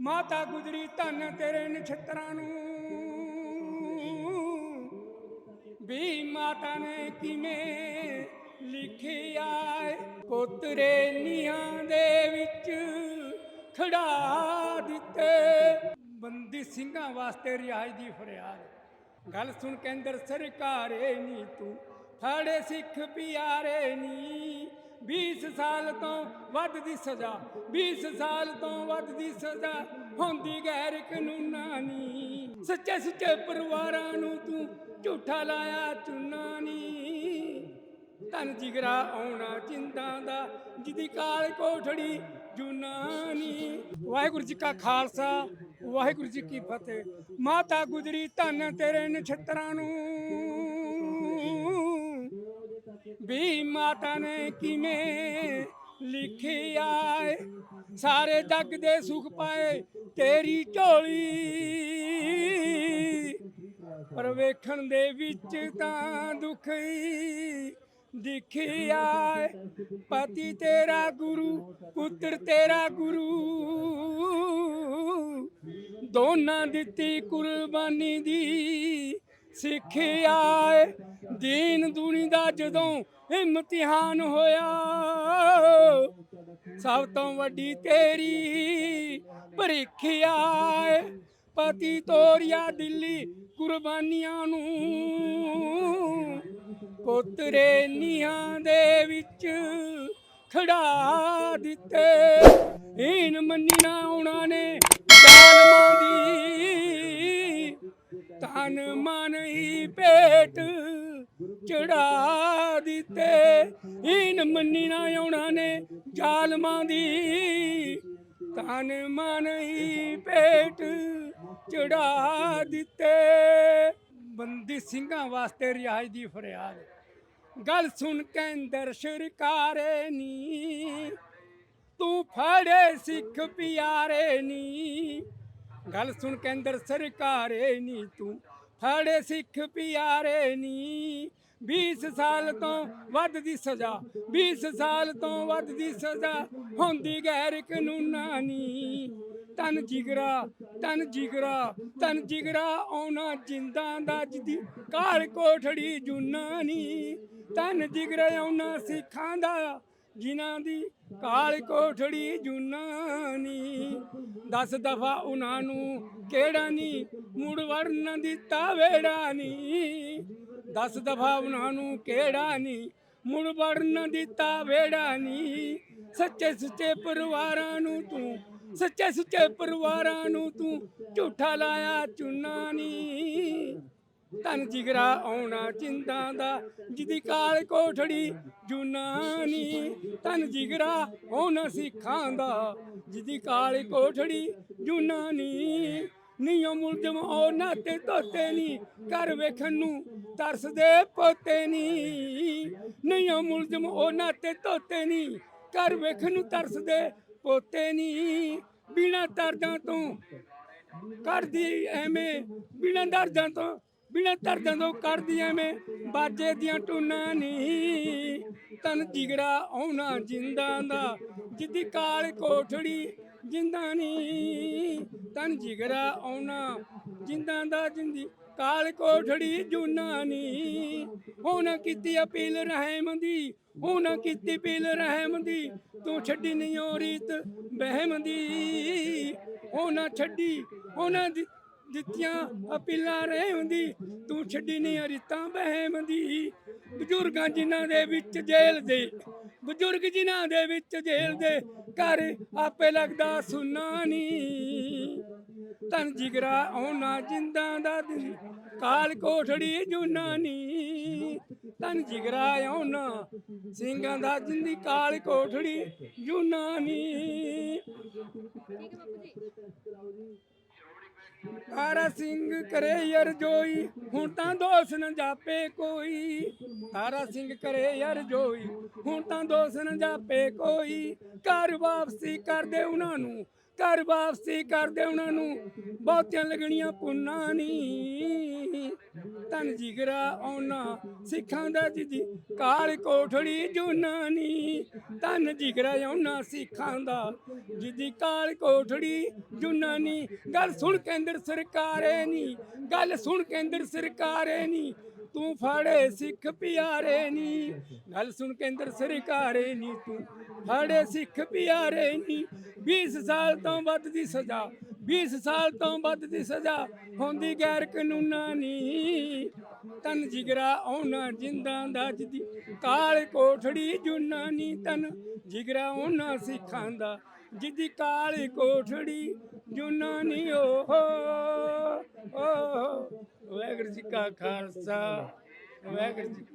ਮਾਤਾ ਗੁਜਰੀ ਧੰਨ ਤੇਰੇ ਨਛਤਰਾਂ ਨੂੰ। ਵੀ ਮਾਤਾ ਨੇ ਕਿਵੇਂ ਲਿਖਿਆ ਏ? ਪੋਤਰੇ ਨੀਹਾਂ ਦੇ ਵਿੱਚ ਖੜਾ ਦਿੱਤੇ। ਬੰਦੀ ਸਿੰਘਾਂ ਵਾਸਤੇ ਰਿਹਾਈ ਦੀ ਫਰਿਆਦ। ਗੱਲ ਸੁਣ ਕੇਂਦਰ ਅੰਦਰ ਸਰਕਾਰੇ ਨੀ ਤੂੰ। ਫਾੜੇ ਸਿੱਖ ਪਿਆਰੇ ਨੀ। 20 ਸਾਲ ਤੋਂ ਵੱਧ ਦੀ ਸਜ਼ਾ 20 ਸਾਲ ਤੋਂ ਵੱਧ ਦੀ ਸਜ਼ਾ ਹੁੰਦੀ ਗੈਰ ਕਾਨੂੰਨਾਂ ਨੀ ਸੱਚੇ ਸੁੱਚੇ ਪਰਿਵਾਰਾਂ ਨੂੰ ਤੂੰ ਝੂਠਾ ਲਾਇਆ ਚੁੰਨਾ ਨੀ ਧਨ ਜਿਗਰਾ ਆਉਣਾ ਚਿੰਤਾ ਦਾ ਜਿਦੀ ਕਾਲ ਕੋਠੜੀ ਜੁਨਾਨੀ। ਵਾਹਿਗੁਰੂ ਜੀ ਕਾ ਖਾਲਸਾ, ਵਾਹਿਗੁਰੂ ਜੀ ਕੀ ਫਤਿਹ। ਮਾਤਾ ਗੁਜਰੀ ਧੰਨ ਤੇਰੇ ਨਛਤਰਾਂ ਨੂੰ। ਵੀ ਮਾਤਾ ਨੇ ਕਿਵੇਂ ਲਿਖਿਆ ਏ? ਸਾਰੇ ਜੱਗ ਦੇ ਸੁਖ ਪਾਏ ਤੇਰੀ ਝੋਲੀ ਪਰ ਵੇਖਣ ਦੇ ਵਿੱਚ ਤਾਂ ਦੁੱਖ ਹੀ ਦਿਖਿਆ ਏ। ਪਤੀ ਤੇਰਾ ਗੁਰੂ, ਪੁੱਤਰ ਤੇਰਾ ਗੁਰੂ ਦੋਨਾਂ ਦਿੱਤੀ ਕੁਰਬਾਨੀ ਦੀ ਸਿੱਖਿਆ ਏ। ਦੀਨ ਦੁਨੀ ਦਾ ਜਦੋਂ ਇਮਤਿਹਾਨ ਹੋਇਆ, ਸਭ ਤੋਂ ਵੱਡੀ ਤੇਰੀ ਪ੍ਰੀਖਿਆ ਪਤੀ ਤੋਰੀਆ ਦਿੱਲੀ ਕੁਰਬਾਨੀਆਂ ਨੂੰ। ਪੁੱਤਰੇ ਨੀਹਾਂ ਦੇ ਵਿੱਚ ਖੜਾ ਦਿੱਤੇ। ਹੀਨ ਮੰਨਣਾ ਉਹਨਾਂ ਨੇ ਤਨ ਮਨ ਹੀ ਪੇਟ ਚੜਾ ਦਿੱਤੇ। ਹੀਨ ਮੰਨਣਾ ਉਹਨਾਂ ਨੇ ਜ਼ਾਲਮਾਂ ਦੀ। ਤਨ ਮਨ ਹੀ ਪੇਟ ਚੜਾ ਦਿੱਤੇ। ਬੰਦੀ ਸਿੰਘਾਂ ਵਾਸਤੇ ਰਿਹਾਈ ਦੀ ਫਰਿਆਦ। ਗੱਲ ਸੁਣ ਕੇ ਅੰਦਰ ਸਰਕਾਰੇ ਨੀ। ਤੂੰ ਫੜੇ ਸਿੱਖ ਪਿਆਰੇ ਨੀ। ਗੱਲ ਸੁਣ ਕੇ ਅੰਦਰ ਸਰਕਾਰੇ ਨੀ ਤੂੰ। ਫੜੇ ਸਿੱਖ ਪਿਆਰੇ ਨੀ। 20 ਸਾਲ ਤੋਂ ਵੱਧ ਦੀ ਸਜ਼ਾ 20 ਸਾਲ ਤੋਂ ਵੱਧ ਦੀ ਸਜ਼ਾ ਹੁੰਦੀ ਗੈਰ ਕਾਨੂੰਨਾਂ ਨੀ। ਤਨ ਜਿਗਰਾ ਤਨ ਜਿਗਰਾ ਤਨ ਜਿਗਰਾ ਆਉਣਾ ਜਿੰਦਾਂ ਦਾ ਜਿਹਦੀ ਕਾਲ ਕੋਠੜੀ ਜੁਨਾ ਨੀ। ਤਨ ਜਿਗਰਾ ਆਉਣਾ ਸਿੱਖਾਂ ਦਾ ਜਿਨ੍ਹਾਂ ਦੀ ਕਾਲ ਕੋਠੜੀ ਜੁਨਾ ਨੀ ਦਸ ਦਫਾ ਉਹਨਾਂ ਨੂੰ ਕਿਹੜਾ ਨੀ, ਮੁੜ ਵੜਨ ਦਿੱਤਾ ਵੇੜਾ ਨੀ। ਦਸ ਦਫਾ ਉਹਨਾਂ ਨੂੰ ਕਿਹੜਾ ਨੀ, ਮੁੜ ਵੜਨ ਦਿੱਤਾ ਵੇੜਾ ਨੀ। ਸੱਚੇ ਸੁੱਚੇ ਪਰਿਵਾਰਾਂ ਨੂੰ ਤੂੰ, ਸੱਚੇ ਸੁੱਚੇ ਪਰਿਵਾਰਾਂ ਨੂੰ ਤੂੰ ਝੂਠਾ ਲਾਇਆ ਚੁੰਨਾ ਨੀ ਧਨ ਜਿਗਰਾ ਆਉਣਾ ਚਿੰਤਾ ਦਾ ਜਿਹਦੀ ਕਾਲ ਕੋਠੜੀ ਜੁਨਾਨੀ। ਧਨ ਜਿਗਰਾ ਆਉਣਾ ਸਿੱਖਾਂ ਦਾ ਜਿਹਦੀ ਕਾਲ ਕੋਠੜੀ ਜੁਨਾਨੀ। ਨੀਓ ਮੁਲਜ਼ਮ ਉਹ ਨਾਤੇ ਤੋਤੇ ਨੀ ਕਰ ਵੇਖਣ ਨੂੰ ਤਰਸਦੇ ਪੋਤੇ ਨੀ। ਨੀਓ ਮੁਲਜ਼ਮ ਉਹ ਨਾਤੇ ਤੋਤੇ ਨੀ ਕਰ ਵੇਖਣ ਨੂੰ ਤਰਸਦੇ ਪੋਤੇ ਨੀ। ਬਿਨਾ ਤਰਦਾਂ ਤੋਂ ਕਰਦੀ ਐਵੇਂ, ਬਿਨਾਂ ਦਰਦਾਂ ਤੋਂ ਬਿਨਾਂ ਧਰਦਿਆਂ ਤੋਂ ਕਰਦੀ ਐਵੇਂ, ਬਾਜੇ ਦੀਆਂ ਟੂਨਾਂ ਨਹੀਂ। ਤਨ ਜਿਗਰਾ ਆਉਣਾ ਜਿੰਦਾਂ ਦਾ, ਜਿੱਦੀ ਕਾਲ ਕੋਠੜੀ ਜਿੰਦਾ ਨਹੀਂ। ਤਨ ਜਿਗਰਾ ਆਉਣਾ ਜਿੰਦਾਂ ਦਾ, ਜਿੰਦੀ ਕਾਲ ਕੋਠੜੀ ਜੂਨਾ ਨਹੀਂ। ਹੁਣ ਕੀਤੀ ਅਪੀਲ ਰਹਿਮ ਦੀ ਹੁਣ ਕੀਤੀ ਅਪੀਲ ਰਹਿਮ ਦੀ, ਤੂੰ ਛੱਡੀ ਨਹੀਂ ਓ ਰੀਤ ਬਹਿਮ ਦੀ। ਉਹਨਾਂ ਛੱਡੀ ਉਹਨਾਂ ਦੀ ਦਿੱਤੀਆਂ ਅਪੀਲਾਂ ਰਹਿਮ ਦੀ ਤੂੰ ਛੱਡੀ ਨਹੀਂ ਰੀਤਾਂ ਬਹਿਮ ਦੀ। ਬਜ਼ੁਰਗਾਂ ਜਿਨ੍ਹਾਂ ਦੇ ਵਿੱਚ ਜੇਲ੍ਹ ਦੇ, ਬਜ਼ੁਰਗ ਜਿਨ੍ਹਾਂ ਦੇ ਵਿੱਚ ਜੇਲ੍ਹ ਦੇ, ਘਰ ਆਪੇ ਲੱਗਦਾ ਸੁਨਾ ਨਹੀਂ ਤਨ ਜਿਗਰਾ ਆਉਣਾ ਜਿੰਦਾਂ ਦਾ ਦਿਲ, ਕਾਲ ਕੋਠੜੀ ਜੁਨਾ ਨੀ ਤਨ ਜਿਗਰਾ ਆਉਣਾ ਸਿੰਘਾਂ ਦਾ ਜਿੰਦੀ ਕਾਲ ਕੋਠੜੀ ਜੁਨਾ ਨੀ ਤਾਰਾ ਸਿੰਘ ਕਰੇ ਯਰ ਜੋਈ, ਹੁਣ ਤਾਂ ਦੋਸ ਨ ਜਾਪੇ ਕੋਈ। ਤਾਰਾ ਸਿੰਘ ਕਰੇ ਯਰ ਜੋਈ, ਹੁਣ ਤਾਂ ਦੋਸ ਨ ਜਾਪੇ ਕੋਈ। ਘਰ ਵਾਪਸੀ ਕਰਦੇ ਉਹਨਾਂ ਨੂੰ ਘਰ ਵਾਪਸੀ ਕਰਦੇ ਉਹਨਾਂ ਨੂੰ। ਬਹੁਤੀਆਂ ਲੱਗਣੀਆਂ ਪੁੰਨਾ ਨੀ ਤਨ ਜਿਗਰਾ ਉਹਨਾਂ ਸਿੱਖਾਂ ਦਾ ਜਿਦੀ ਕਾਲ ਕੋਠੜੀ ਜੁਨਾਨੀ ਤਨ ਜਿਗਰਾ ਉਹਨਾਂ ਸਿੱਖਾਂ ਦਾ। ਜਿਦੀ ਕਾਲ ਕੋਠੜੀ ਜੁਨਾਨੀ ਗੱਲ ਸੁਣ ਕੇਂਦਰ ਸਰਕਾਰੇ ਨੀ ਗੱਲ ਸੁਣ ਕੇਂਦਰ ਸਰਕਾਰੇ ਨੀ ਤੂੰ ਫੜੇ ਸਿੱਖ ਪਿਆਰੇ ਨੀ। ਗੱਲ ਸੁਣ ਕੇਂਦਰ ਸਰਕਾਰੇ ਨੀ ਤੂੰ ਫੜੇ ਸਿੱਖ ਪਿਆਰੇ ਨੀ। 20 ਸਾਲ ਤੋਂ ਵੱਧ ਦੀ ਸਜ਼ਾ 20 ਸਾਲ ਤੋਂ ਵੱਧ ਦੀ ਸਜ਼ਾ ਹੁੰਦੀ ਗੈਰ ਕਾਨੂੰਨਾਂ ਨੀ ਤਨ ਜਿਗਰਾ ਉਹਨਾਂ ਜਿੰਦਾਂ ਦਾ ਜਦੀ। ਕਾਲ ਕੋਠੜੀ ਜੁਨਾ ਨੀ ਤਨ ਜਿਗਰਾ ਉਹਨਾਂ ਸਿੱਖਾਂ ਦਾ ਜਿਦੀ ਕਾਲੀ ਕੋਠੜੀ ਜੁਨਾ ਨੀ ਓਹੋ ਓਹੋ। ਵਾਹਿਗੁਰੂ ਜੀ ਕਾ ਖਾਲਸਾ। ਵਾਹਿਗੁਰੂ ਜੀ